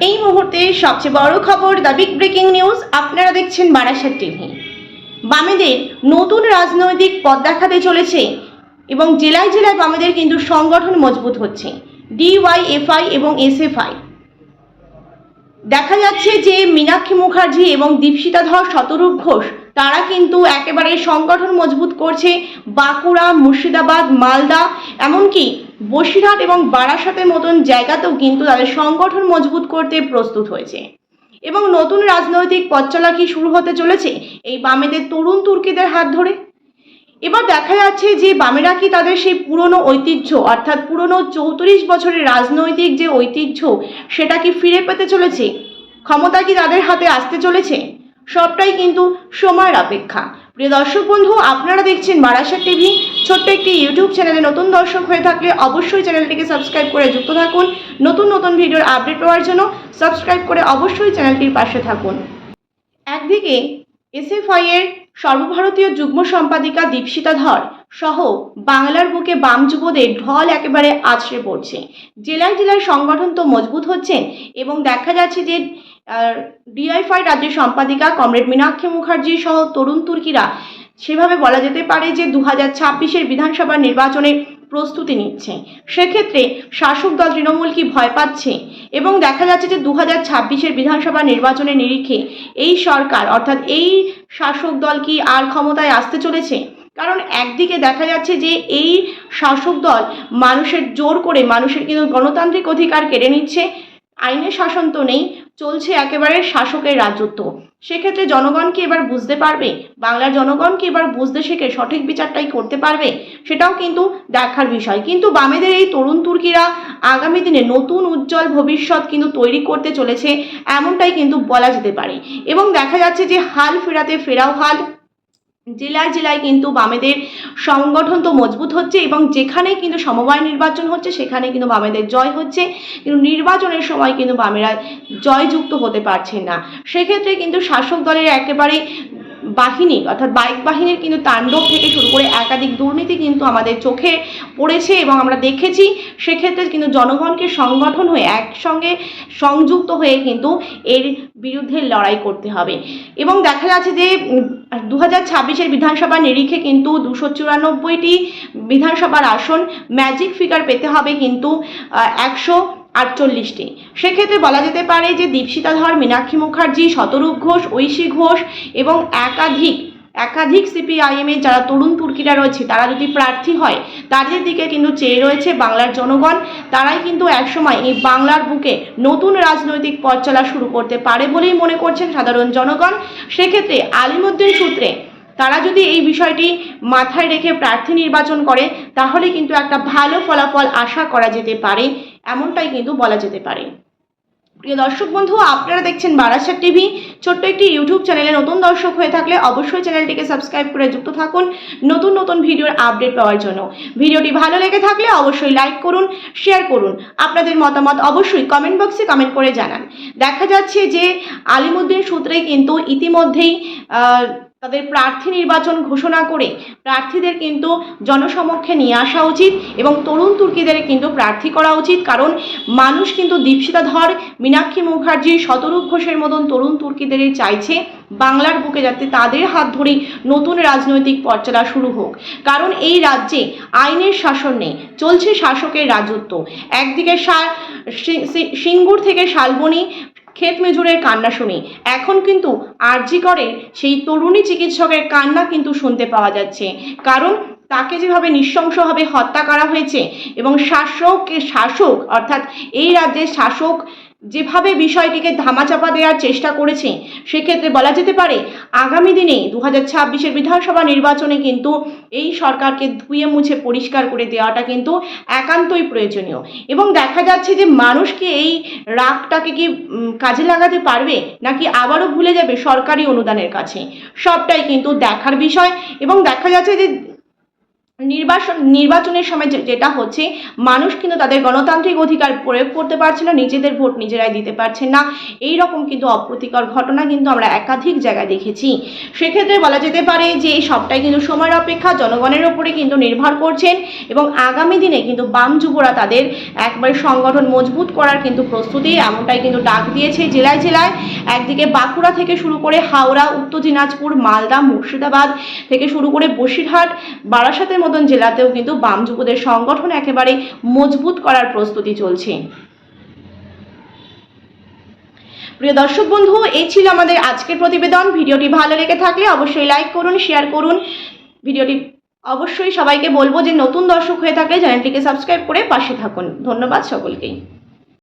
এই মুহূর্তে সবচেয়ে বড় খবর দ্য বিগ ব্রেকিং নিউজ আপনারা দেখছেন বারাসাত টিভি। বামেদের নতুন রাজনৈতিক পথ দেখাতে চলেছে এবং জেলায় জেলায় বামেদের কিন্তু সংগঠন মজবুত হচ্ছে, ডিওয়াইএফআই এবং এসএফআই। দেখা যাচ্ছে যে মীনাক্ষী মুখার্জি এবং দীপশিতা ধর শতরূপ ঘোষ, তারা কিন্তু একেবারে সংগঠন মজবুত করছে বাঁকুড়া, মুর্শিদাবাদ, মালদা, এমনকি বসিরহাট এবং বারাসাতের মতন জায়গাতেও কিন্তু তাদের সংগঠন মজবুত করতে প্রস্তুত হয়েছে। এবং নতুন রাজনৈতিক পথ চলা কি শুরু হতে চলেছে, এই বামেদের তরুণ তুর্কিদের হাত ধরে? এবার দেখা যাচ্ছে যে বামেরা কি তাদের সেই পুরনো ঐতিহ্য, অর্থাৎ পুরনো চৌত্রিশ বছরের রাজনৈতিক যে ঐতিহ্য, সেটা কি ফিরে পেতে চলেছে? ক্ষমতা কি তাদের হাতে আসতে চলেছে? সবটাই কিন্তু সময়ের অপেক্ষা। প্রিয় দর্শক বন্ধু, আপনারা দেখছেন বারাসাত টিভি। ছোট্ট একটি ইউটিউব চ্যানেলে নতুন দর্শক হয়ে থাকলে অবশ্যই চ্যানেলটিকে সাবস্ক্রাইব করে যুক্ত থাকুন। নতুন নতুন ভিডিওর আপডেট পাওয়ার জন্য সাবস্ক্রাইব করে অবশ্যই চ্যানেলটির পাশে থাকুন। একদিকে এসএফআই এর সর্বভারতীয় যুগ্ম সম্পাদিকা দীপশিতা ধর সহ বাংলার বুকে বাম যুবদের ঢল একেবারে আছড়ে পড়ছে। জেলায় জেলায় সংগঠন তো মজবুত হচ্ছেন এবং দেখা যাচ্ছে যে ডিআইফাই রাজ্যের সম্পাদিকা কমরেড মীনাক্ষী মুখার্জি সহ তরুণ তুর্কিরা সেভাবে বলা যেতে পারে যে দু হাজার ছাব্বিশের বিধানসভা নির্বাচনের প্রস্তুতি নিচ্ছে। সেক্ষেত্রে শাসক দল তৃণমূল কি ভয় পাচ্ছে? এবং দেখা যাচ্ছে যে দু হাজার ছাব্বিশের বিধানসভা নির্বাচনের নিরিখে এই সরকার, অর্থাৎ এই শাসক দল কি আর ক্ষমতায় আসতে চলেছে? কারণ একদিকে দেখা যাচ্ছে যে এই শাসক দল মানুষের জোর করে, মানুষের কিন্তু গণতান্ত্রিক অধিকার কেড়ে নিচ্ছে আইনের শাসন তো নেই, চলছে একেবারে শাসকের রাজত্ব। সেক্ষেত্রে জনগণ কি এবার বুঝতে পারবে? বাংলার জনগণ কি এবার বুঝতে শিখে সঠিক বিচারটাই করতে পারবে? সেটাও কিন্তু দেখার বিষয়। কিন্তু বামেদের এই তরুণ তুর্কিরা আগামী দিনে নতুন উজ্জ্বল ভবিষ্যৎ কিন্তু তৈরি করতে চলেছে, এমনটাই কিন্তু বলা যেতে পারে। এবং দেখা যাচ্ছে যে হাল ফেরাতে ফেরাও হাল জেলায় জেলায় কিন্তু বামেদের সংগঠন তো মজবুত হচ্ছে এবং যেখানে কিন্তু সমবায় নির্বাচন হচ্ছে, সেখানে কিন্তু বামেদের জয় হচ্ছে। কিন্তু নির্বাচনের সময় কিন্তু বামেরা জয়যুক্ত হতে পারছে না। সেক্ষেত্রে কিন্তু শাসক দলের একেবারে বাহিনী, অর্থাৎ বাইক বাহিনীর কিন্তু তাণ্ডব থেকে শুরু করে একাধিক দুর্নীতি কিন্তু আমাদের চোখে পড়েছে এবং আমরা দেখেছি। সেক্ষেত্রে কিন্তু জনগণকে সংগঠন হয়ে একসঙ্গে সংযুক্ত হয়ে কিন্তু এর বিরুদ্ধে লড়াই করতে হবে। এবং দেখা যাচ্ছে যে দু হাজার ছাব্বিশের বিধানসভা নিরিখে কিন্তু দুশো চুরানব্বইটি বিধানসভার আসন ম্যাজিক ফিগার পেতে হবে কিন্তু একশো আটচল্লিশটি। সেক্ষেত্রে বলা যেতে পারে যে দীপশিতা ধর মীনাক্ষী মুখার্জি, শতরূপ ঘোষ, ঐশী ঘোষ এবং একাধিক একাধিক সিপিআইএমের যারা তরুণ তুর্কিরা রয়েছে, তারা যদি প্রার্থী হয়, তাদের দিকে কিন্তু চেয়ে রয়েছে বাংলার জনগণ। তারাই কিন্তু একসময় এই বাংলার বুকে নতুন রাজনৈতিক পথ চলা শুরু করতে পারে বলেই মনে করছেন সাধারণ জনগণ। সেক্ষেত্রে আলিমুদ্দিন সূত্রে তারা যদি এই বিষয়টি মাথায় রেখে প্রার্থী নির্বাচন করে, তাহলে কিন্তু একটা ভালো ফলাফল আশা করা যেতে পারে। এমনটাই কিন্তু বলা যেতে পারে। প্রিয় দর্শক বন্ধু, আপনারা দেখছেন বারাসাত টিভি। ছোট্ট একটি ইউটিউব চ্যানেলে নতুন দর্শক হয়ে থাকলে অবশ্যই চ্যানেলটিকে সাবস্ক্রাইব করে যুক্ত থাকুন নতুন নতুন ভিডিওর আপডেট পাওয়ার জন্য। ভিডিওটি ভালো লেগে থাকলে অবশ্যই লাইক করুন, শেয়ার করুন। আপনাদের মতামত অবশ্যই কমেন্ট বক্সে কমেন্ট করে জানান। দেখা যাচ্ছে যে আলিমুদ্দিন সূত্রে কিন্তু ইতিমধ্যেই তাদের প্রার্থী নির্বাচন ঘোষণা করে প্রার্থীদের কিন্তু জনসমক্ষে নিয়ে আসা উচিত এবং তরুণ তুর্কিদের কিন্তু প্রার্থী করা উচিত। কারণ মানুষ কিন্তু দীপশিতা ধর মীনাক্ষী মুখার্জি, শতরূপ ঘোষের মতন তরুণ তুর্কিদেরই চাইছে বাংলার বুকে যাতে তাদের হাত ধরেই নতুন রাজনৈতিক পথ চলা শুরু হোক। কারণ এই রাজ্যে আইনের শাসন নেই, চলছে শাসকের রাজত্ব। একদিকে সিঙ্গুর থেকে শালবনী ক্ষেত মেজুরের কান্না শুনি। এখন কিন্তু আরজি করে সেই তরুণী চিকিৎসকের কান্না কিন্তু শুনতে পাওয়া যাচ্ছে। কারণ তাকে যেভাবে নৃশংসভাবে হত্যা করা হয়েছে এবং শাসক শাসক অর্থাৎ এই রাজ্যের শাসক যেভাবে বিষয়টিকে ধামাচাপা দেওয়ার চেষ্টা করেছে, সেক্ষেত্রে বলা যেতে পারে, আগামী দিনে দু হাজার ছাব্বিশের বিধানসভা নির্বাচনে কিন্তু এই সরকারকে ধুয়ে মুছে পরিষ্কার করে দেওয়াটা কিন্তু একান্তই প্রয়োজনীয়। এবং দেখা যাচ্ছে যে মানুষকে এই রাগটাকে কি কাজে লাগাতে পারবে, নাকি আবারও ভুলে যাবে সরকারি অনুদানের কাছে? সবটাই কিন্তু দেখার বিষয়। এবং দেখা যাচ্ছে যে নির্বাচন নির্বাচনের সময় যেটা হচ্ছে, মানুষ কিন্তু তাদের গণতান্ত্রিক অধিকার প্রয়োগ করতে পারছে না, নিজেদের ভোট নিজেরাই দিতে পারছে না। এই রকম কিন্তু অপ্রতিকর ঘটনা কিন্তু আমরা একাধিক জায়গায় দেখেছি। সেক্ষেত্রে বলা যেতে পারে যে, এই সবটাই কিন্তু সময়ের অপেক্ষা, জনগণের ওপরে কিন্তু নির্ভর করছেন এবং আগামী দিনে কিন্তু বাম যুবরা তাদের একবারে সংগঠন মজবুত করার কিন্তু প্রস্তুতি, এমনটাই কিন্তু ডাক দিয়েছে জেলায় জেলায়। একদিকে বাঁকুড়া থেকে শুরু করে হাওড়া, উত্তর দিনাজপুর, মালদা, মুর্শিদাবাদ থেকে শুরু করে বসিরহাট, বারাসাতের মতন জেলাতেও কিন্তু বাম যুবদের সংগঠন একেবারে মজবুত করার প্রস্তুতি চলছে। প্রিয় দর্শক বন্ধু, এই ছিল আমাদের আজকের প্রতিবেদন। ভিডিওটি ভালো লেগে থাকলে অবশ্যই লাইক করুন, শেয়ার করুন। ভিডিওটি অবশ্যই সবাইকে বলব যে, নতুন দর্শক হয়ে থাকলে চ্যানেলটিকে সাবস্ক্রাইব করে পাশে থাকুন। ধন্যবাদ সকলকেই।